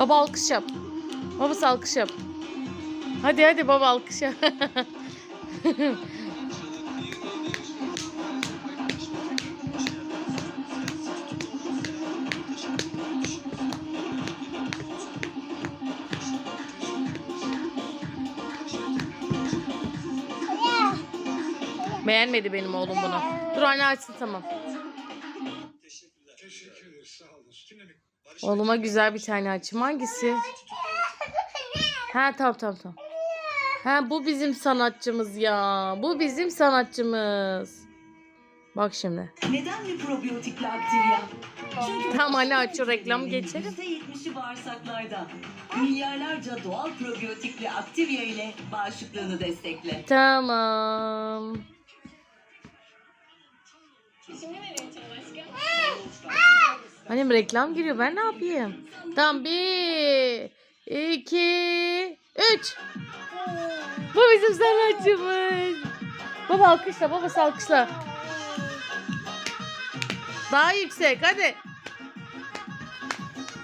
Baba alkış yap. Babası alkış yap. Hadi hadi baba alkış yap. Beğenmedi benim oğlum bunu. Dur anne açsın tamam. Teşekkürler sağ olun. Oğluma güzel bir tane açayım. Hangisi? Ha tamam tamam tamam. Ha bu bizim sanatçımız ya. Bu bizim sanatçımız. Bak şimdi. Neden bir probiyotikli Activia? Çünkü Tamam anne aç şu reklam geçelim. %70'i bağırsaklarda. Milyarlarca doğal probiyotikli Activia ile bağışıklığını destekle. Tamam. Annem reklam giriyor. Ben ne yapayım? Tamam bir, iki, üç. Bu bizim sanatçımız. Baba alkışla. Babası alkışla. Daha yüksek. Hadi.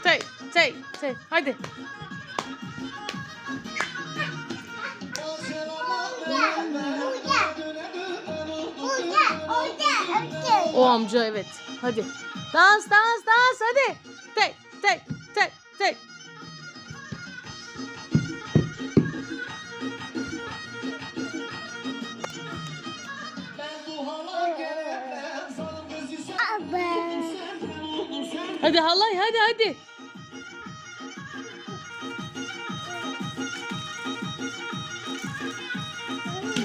Say, say, say. Hadi. O amca evet. Hadi. Dans dans dans hadi. Tek tek tek tek. Hadi halay hadi hadi.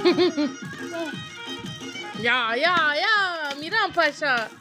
ya ya ya Miran Paşa.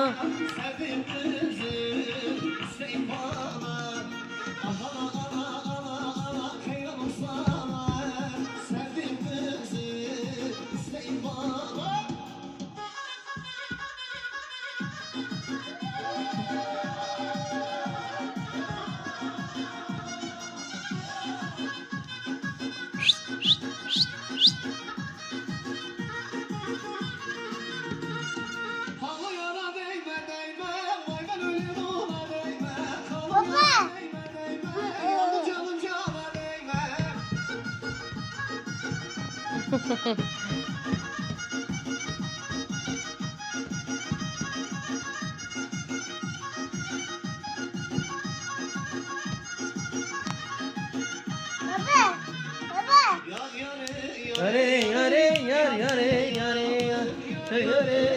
Yare yare yare yare yare yare